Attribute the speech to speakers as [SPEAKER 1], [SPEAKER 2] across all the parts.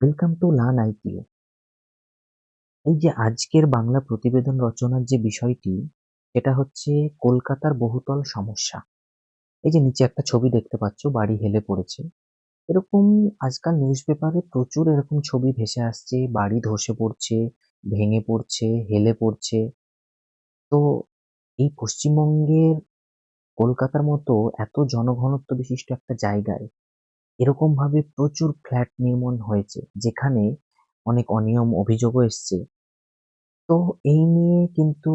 [SPEAKER 1] Welcome to learn IQ এই যে আজকের বাংলা প্রতিবেদন রচনার যে বিষয়টি, সেটা হচ্ছে কলকাতার বহুতল সমস্যা। এই যে নিচে একটা ছবি দেখতে পাচ্ছ, বাড়ি হেলে পড়েছে। এরকম আজকাল নিউজ পেপারে প্রচুর এরকম ছবি ভেসে আসছে, বাড়ি ধসে পড়ছে, ভেঙে পড়ছে, হেলে পড়ছে। তো এই পশ্চিমবঙ্গের কলকাতার মতো এত জনঘনত্ব বিশিষ্ট একটা জায়গায় এরকম ভাবে প্রচুর ফ্ল্যাট নির্মাণ হয়েছে, যেখানে অনেক অনিয়ম অভিযোগও এসছে। তো এই নিয়ে কিন্তু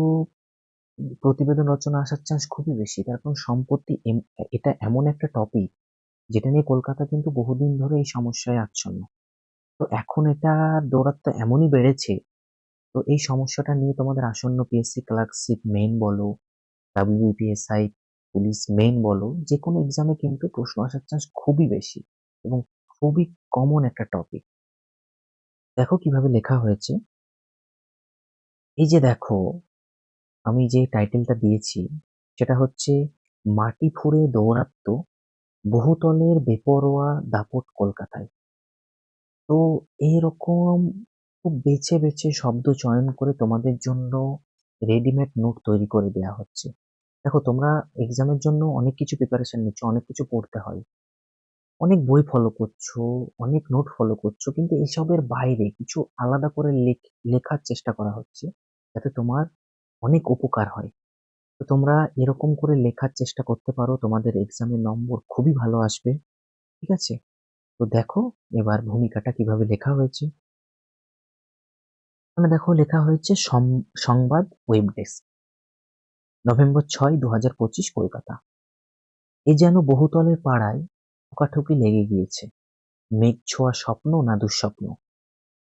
[SPEAKER 1] প্রতিবেদন রচনা আসার চান্স খুবই বেশি। তার কারণ সম্পত্তি এটা এমন একটা টপিক যেটা নিয়ে কলকাতা কিন্তু বহুদিন ধরে এই সমস্যায় আচ্ছন্ন। তো এখন এটা দৌরাত্ম এমনই বেড়েছে, তো এই সমস্যাটা নিয়ে তোমাদের আসন্ন পিএসসি ক্লার্কশিপ মেন বলো ডাব্লিউবিপিএসআই পুলিশ মেন বলো যে কোনো এক্সামে কিন্তু প্রশ্ন আসার চান্স খুবই বেশি। এবং খুবই কমন একটা টপিক দেখো কীভাবে লেখা হয়েছে। এই যে দেখো, আমি যে টাইটেলটা দিয়েছি, সেটা হচ্ছে, মাটি ফুঁড়ে দৌরাত্ম বহুতলের বেপরোয়া দাপট কলকাতায়। তো এইরকম খুব বেছে বেছে শব্দ চয়ন করে তোমাদের জন্য রেডিমেড নোট তৈরি করে দেওয়া হচ্ছে। দেখো, তোমরা এক্সামের জন্য অনেক কিছু প্রিপারেশন নিচ্ছ, অনেক কিছু পড়তে হয়। অনেক বই ফলো করছ, অনেক নোট ফলো করছ, কিন্তু এসবের বাইরে কিছু আলাদা করে লেখ- লেখার চেষ্টা করা হচ্ছে যাতে তোমার অনেক উপকার হয়। তো তোমরা এরকম করে লেখার চেষ্টা করতে পারো, তোমাদের এক্সামের নম্বর খুবই ভালো আসবে, ঠিক আছে? তো দেখো এবার ভূমিকাটা কীভাবে লেখা হয়েছে। মানে দেখো লেখা হয়েছে সংবাদ ওয়েব ডেস্ক নভেম্বর ছয় দু হাজার পঁচিশ, কলকাতা। এ যেন বহুতলের পাড়ায় ঠোকাঠুকি লেগে গিয়েছে। মেঘ ছোঁয়া স্বপ্ন না দুঃস্বপ্ন?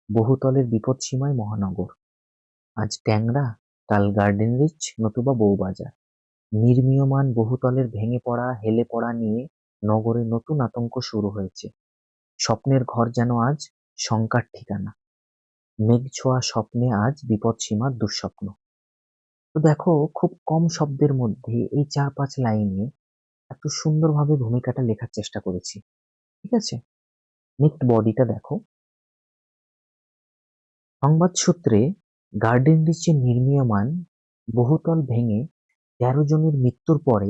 [SPEAKER 1] বহুতলের বিপদসীমায় মহানগর। আজ ট্যাংরা, কাল গার্ডেন রিচ, নতুবা বউবাজার। নির্মীয়মান বহুতলের ভেঙে পড়া, হেলে পড়া নিয়ে নগরে নতুন আতঙ্ক শুরু হয়েছে। স্বপ্নের ঘর যেন আজ শঙ্কার ঠিকানা। মেঘ ছোঁয়া স্বপ্নে আজ বিপদসীমার দুঃস্বপ্ন। তো দেখো, খুব কম শব্দের মধ্যে এই চার পাঁচ লাইনে এত সুন্দরভাবে ভূমিকাটা লেখার চেষ্টা করেছি। ঠিক আছে? নেক্সট বডিটা দেখো। সংবাদ সূত্রে গার্ডেন রিচে নির্মীয়মান বহুতল ভেঙে তেরো জনের মৃত্যুর পরে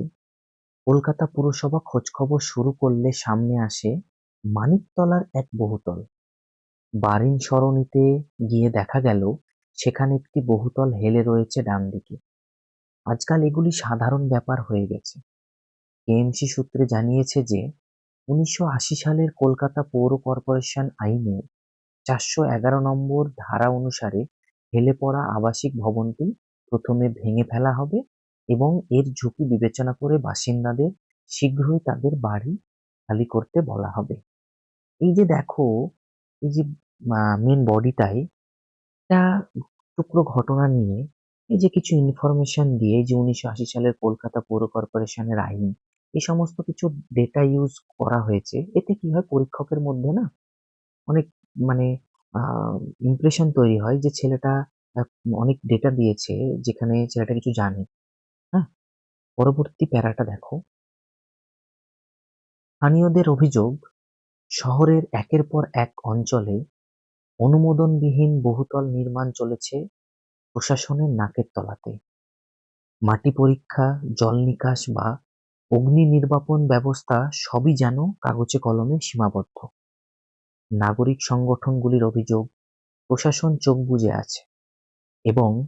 [SPEAKER 1] কলকাতা পুরসভা খোঁজখবর শুরু করলে সামনে আসে মানিকতলার এক বহুতল। বারিন সরণিতে গিয়ে দেখা গেল, সেখানে একটি বহুতল হেলে রয়েছে ডান দিকে আজকাল এগুলি সাধারণ ব্যাপার হয়ে গেছে। কেএমসি সূত্রে জানিয়েছে যে উনিশশো আশি সালের কলকাতা পৌর কর্পোরেশন আইনের চারশো এগারো নম্বর ধারা অনুসারে হেলে পড়া আবাসিক ভবনটি প্রথমে ভেঙে ফেলা হবে এবং এর ঝুঁকি বিবেচনা করে বাসিন্দাদের শীঘ্রই তাদের বাড়ি খালি করতে বলা হবে। এই যে দেখো, এই যে মেন বডিটাই একটা টুকরো ঘটনা নিয়ে এই যে কিছু ইনফরমেশন দিয়ে যে উনিশশো আশি সালের কলকাতা পৌর কর্পোরেশনের আইন এই সমস্ত কিছু ডেটা ইউজ করা হয়েছে, এতে কি হয় পরীক্ষকের মধ্যে না অনেক মানে ইমপ্রেশন তৈরি হয় যে ছেলেটা অনেক ডেটা দিয়েছে যেখানে ছেলেটা কিছু জানে। হ্যাঁ? পরবর্তী প্যারাটা দেখো। স্থানীয়দের অভিযোগ, শহরের একের পর এক অঞ্চলে অনুমোদনবিহীন বহুতল নির্মাণ চলেছে প্রশাসনের নাকের তলাতে। মাটি পরীক্ষা, জল নিকাশ বা অগ্নি নির্বাপন ব্যবস্থা সবই যেন কাগজে কলমে সীমাবদ্ধ। নাগরিক সংগঠনগুলির অভিযোগ, প্রশাসন চোখ বুজে আছে এবং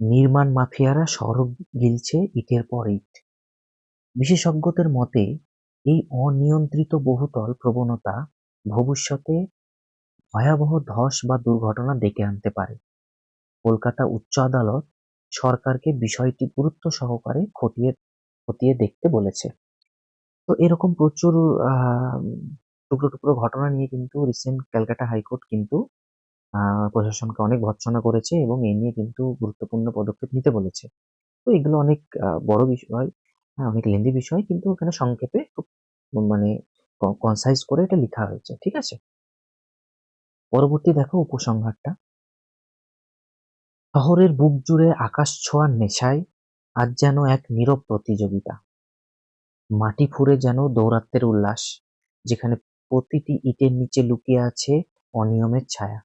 [SPEAKER 1] নির্মাণ মাফিয়ারা সড়ক গিলছে ইটের পর ইট। বিশেষজ্ঞদের মতে, এই অনিয়ন্ত্রিত বহুতল প্রবণতা ভবিষ্যতে ভয়াবহ ধস বা দুর্ঘটনা ডেকে আনতে পারে। কলকাতা উচ্চ আদালত সরকারকে বিষয়টি গুরুত্ব সহকারে খতিয়ে খতিয়ে দেখতে বলেছে। তো এরকম প্রচুর টুকরো টুকরো ঘটনা নিয়ে কিন্তু রিসেন্ট ক্যালকাটা হাইকোর্ট কিন্তু প্রশাসনকে অনেক ভর্ৎসনা করেছে এবং এই নিয়ে কিন্তু গুরুত্বপূর্ণ পদক্ষেপ নিতে বলেছে। তো এগুলো অনেক বড় বিষয় হ্যাঁ অনেক লেন্দি বিষয় কিন্তু এখানে সংক্ষেপে মানে কনসাইজ করে এটা লেখা হয়েছে, ঠিক আছে? পরবর্তী দেখো উপসংহারটা। শহরের বুক জুড়ে আকাশ ছোঁয়ার নেশায় আজ যেন এক নীরব প্রতিযোগিতা। মাটি ফুঁড়ে যেন দৌরাত্মের উল্লাস, যেখানে প্রতিটি ইটের নিচে লুকিয়ে আছে অনিয়মের ছায়া।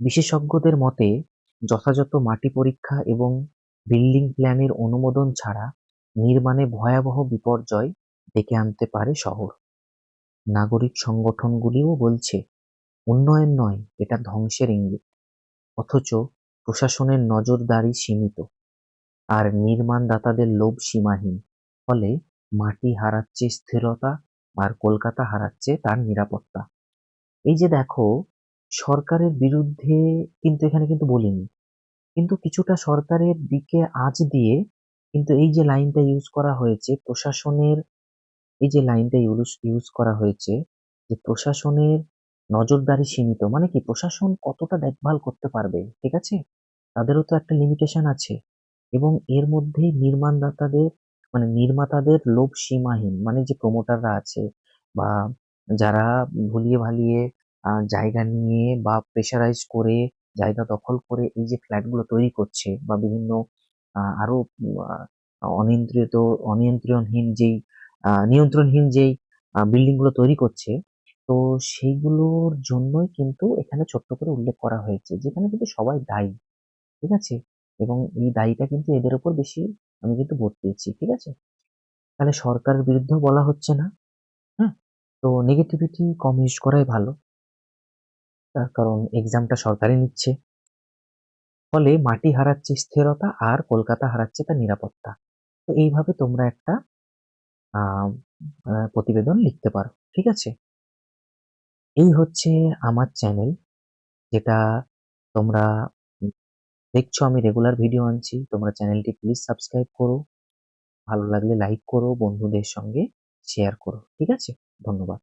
[SPEAKER 1] বিশেষজ্ঞদের মতে, যথাযথ মাটি পরীক্ষা এবং বিল্ডিং প্ল্যানের অনুমোদন ছাড়া নির্মাণে ভয়াবহ বিপর্যয় ডেকে আনতে পারে শহর। নাগরিক সংগঠনগুলিও বলছে, উন্নয়ন নয়, এটা ধ্বংসের ইঙ্গিত। অথচ প্রশাসনের নজরদারি সীমিত। আর নির্মাণদাতাদের লোভ সীমাহীন। ফলে মাটি হারাচ্ছে স্থিরতা আর কলকাতা হারাচ্ছে তার নিরাপত্তা। এই যে দেখো, সরকারের বিরুদ্ধে কিন্তু এখানে কিন্তু বলিনি। কিন্তু কিছুটা সরকারের দিকে আঁচ দিয়ে কিন্তু এই যে লাইনটা ইউজ করা হয়েছে, প্রশাসনের এই যে লাইনটা ইউজ ইউজ করা হয়েছে, যে প্রশাসনের নজরদারি সীমিত মানে কি? প্রশাসন কতটা দেখভাল করতে পারবে? ঠিক আছে? তাদেরও তো একটা লিমিটেশন আছে। এবং এর মধ্যেই নির্মাণদাতাদের মানে নির্মাতাদের লোভ সীমাহীন। মানে যে প্রমোটাররা আছে বা যারা ভুলিয়ে ভালিয়ে জায়গা নিয়ে বা প্রেশারাইজ করে জায়গা দখল করে এই যে ফ্ল্যাটগুলো তৈরি করছে বা বিভিন্ন আহ, আরও আহ, অনিয়ন্ত্রিত অনিয়ন্ত্রণহীন যেই নিয়ন্ত্রণহীন যেই বিল্ডিংগুলো তৈরি করছে তো সেইগুলোর জন্যই কিন্তু এখানে ছোট্ট করে উল্লেখ করা হয়েছে যেখানে কিন্তু সবাই দায়ী। ঠিক আছে? এবং এই দায়ীটা কিন্তু এদের উপর বেশি আমি কিন্তু ভোট পেয়েছি ঠিক আছে? তাহলে সরকারের বিরুদ্ধেও বলা হচ্ছে না হ্যাঁ? তো নেগেটিভিটি কম ইউজ করাই ভালো। তার কারণ এক্সামটা সরকারই নিচ্ছে। ফলে মাটি হারাচ্ছে স্থিরতা আর কলকাতা হারাচ্ছে তার নিরাপত্তা। তো এইভাবে তোমরা একটা প্রতিবেদন লিখতে পারো, ঠিক আছে? এই হচ্ছে আমার চ্যানেল যেটা তোমরা দেখছ, আমি রেগুলার ভিডিও আনছি। তোমরা চ্যানেলটি প্লিজ সাবস্ক্রাইব করো। ভালো লাগলে লাইক করো, বন্ধুদের সঙ্গে শেয়ার করো। ঠিক আছে? ধন্যবাদ।